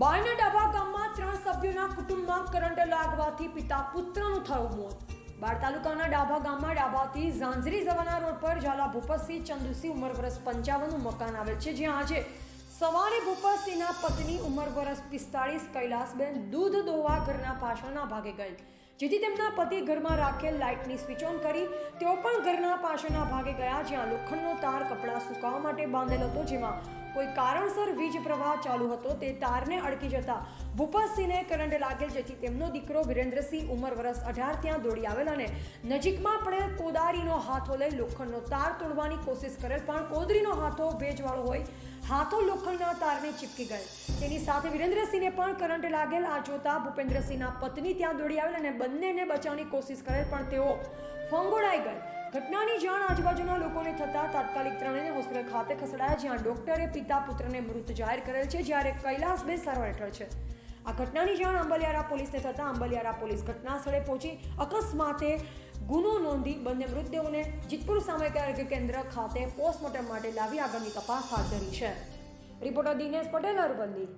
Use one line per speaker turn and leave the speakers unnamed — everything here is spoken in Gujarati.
બાયના ડાબા ગામમાં ત્રણ સભ્યોના કુટુંબમાં કરંટ લાગવાથી પિતા પુત્રનું થયું મોત. બાર તાલુકાના ડાભા ગામમાં ડાભાથી ઝાંઝરી જવાના રોડ પર ઝાલા ભૂપતસિંહ ચંદુસિંહ ઉંમર વર્ષ પંચાવનનું મકાન આવેલ છે, જ્યાં આજે સવારે ભૂપતસિંહના પત્ની ઉંમર વર્ષ પિસ્તાળીસ, કૈલાસબેન દૂધ દોવા ઘરના પાછળના ભાગે ગઈ. જેથી તેમના પતિ ઘરમાં રાખેલ લાઇટની સ્વિચ ઓન કરી તેઓ પણ ઘરના પાછળના ભાગે ગયા, જ્યાં લોખંડનો તાર કપડાં સુકાવવા માટે બાંધેલો હતો, જેમાં કોઈ કારણસર વીજ પ્રવાહ ચાલુ હતો તે તારને અડકી જતા ભૂપતસિંહને કરંટ લાગેલ જેથી તેમનો દીકરો વિરેન્દ્રસિંહ ઉંમર વર્ષ અઢાર ત્યાં દોડી આવેલ અને નજીકમાં પડેલ કોદારીનો હાથો લઈ લોખંડનો તાર તોડવાની કોશિશ કરેલ, પણ કોદરીનો હાથો ભેજવાળો હોય, હાથો લોખંડના તારને ચીપકી ગયેલ તેની સાથે વિરેન્દ્રસિંહને પણ કરંટ લાગેલ. આ જોતા ભૂપેન્દ્રસિંહના પત્ની ત્યાં દોડી આવેલ અને બંનેને બચાવવાની કોશિશ કરેલ, પણ તેઓ ફંગોળાઈ ગઈ ઘટનાની જાણ આજુબાજુના લોકોને થતાં તાત્કાલિક ત્રણેયને હોસ્પિટલ ખાતે ખસેડાયા, જ્યાં ડોક્ટરે પિતા પુત્રને મૃત જાહેર કરેલ છે, જ્યારે કૈલાસબેન સારવાર હેઠળ છે. આ ઘટનાની જાણ અંબલિયારા પોલીસને થતાં અંબલિયારા પોલીસ ઘટના સ્થળે પહોંચી. અકસ્માતે ગુનો નોંધી બંને મૃતદેહોને જીતપુર સામયિક આરોગ્ય કેન્દ્ર ખાતે પોસ્ટમોર્ટમ માટે લાવી આગળની તપાસ હાથ ધરી છે. રિપોર્ટર દિનેશ પટેલ, અરવલ્લી.